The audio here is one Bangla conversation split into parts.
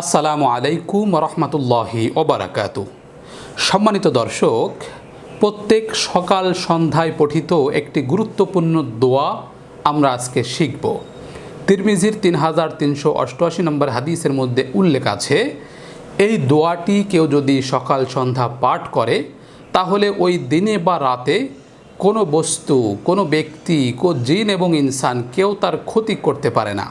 আসসালামু আলাইকুম রহমতুল্লাহি ওবরাকাতু। সম্মানিত দর্শক, প্রত্যেক সকাল সন্ধ্যায় পঠিত একটি গুরুত্বপূর্ণ দোয়া আমরা আজকে শিখব। তিরমিজির তিন হাজার তিনশো অষ্টআশি নম্বর হাদিসের মধ্যে উল্লেখ আছে, এই দোয়াটি কেউ যদি সকাল সন্ধ্যা পাঠ করে, তাহলে ওই দিনে বা রাতে কোনো বস্তু, কোনো ব্যক্তি, কো জিন এবং ইনসান কেউ তার ক্ষতি করতে পারে না।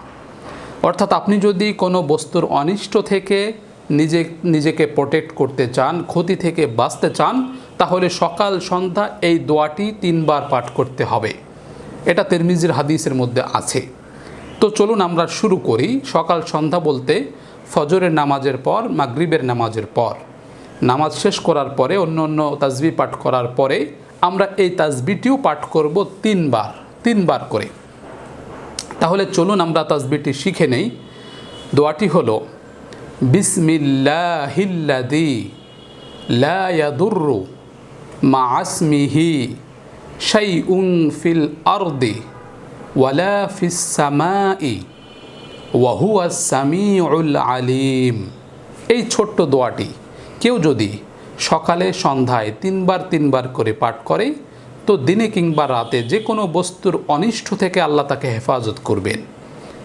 অর্থাৎ আপনি যদি কোনো বস্তুর অনিষ্ট থেকে নিজে, নিজেকে প্রোটেক্ট করতে চান, ক্ষতি থেকে বাঁচতে চান, তাহলে সকাল, সন্ধ্যা এই দোয়াটি তিনবার পাঠ করতে হবে। এটা তেরমিজির হাদিসের মধ্যে আছে। তো চলুন আমরা শুরু করি সকাল, সন্ধ্যা বলতে ফজরের নামাজের পর, মাগরিবের নামাজের পর। নামাজ শেষ করার পরে, অন্য অন্য তাজবি পাঠ করার পরে আমরা এই তাজবিটিও পাঠ করব তিনবার তিনবার করে। তাহলে চলুন আমরা তাসবিটি শিখে নেই। দোয়াটি হলো বিসমিল্লাহিল্লাদি লা ইয়াদুররু মা আসমিহি শাইউন ফিল আরদি ওয়ালা ফিস সামাই ওয়াহুয়া সামিউল আলিম। এই ছোট্ট দোয়াটি কেউ যদি সকালে সন্ধ্যায় তিনবার তিনবার করে পাঠ করে তো দিনে কিংবা রাতে যে কোনো বস্তুর অনিষ্ট থেকে আল্লাহ তাকে হেফাজত করবেন।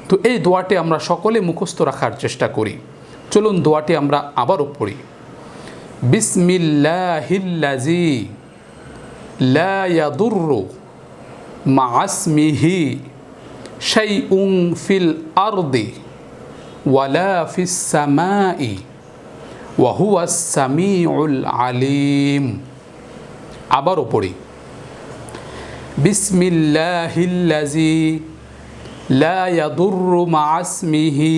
তো এই দোয়াটি আমরা সকলে মুখস্থ রাখার চেষ্টা করি। চলুন দোয়াটি আমরা আবারও পড়ি। বিসমিল্লাহিল্লাজি লা ইয়াদুররু মা আসমিহি শাইউন ফিল আরদি ওয়ালা ফিস সামাই ওয়াহুয়া সামিউল আলিম। আবারও পড়ি। বিসমিল্লাহিল্লাজি লা ইয়াদুররু মা আসমিহি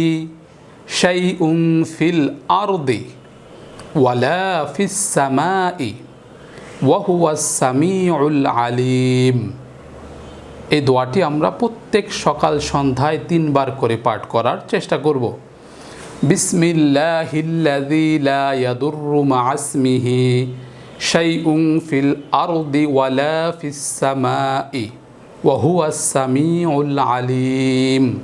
শাইউন ফিল আরদি ওয়ালা ফিস সামাই ওয়াহুয়া সামিউল আলিম। এই দোয়াটি আমরা প্রত্যেক সকাল সন্ধ্যায় তিনবার করে পাঠ করার চেষ্টা করব। বিসমিল্লাহিল্লাযী লা ইয়াদুররু মা আসমিহি شيء في الأرض ولا في السماء وهو السميع العليم.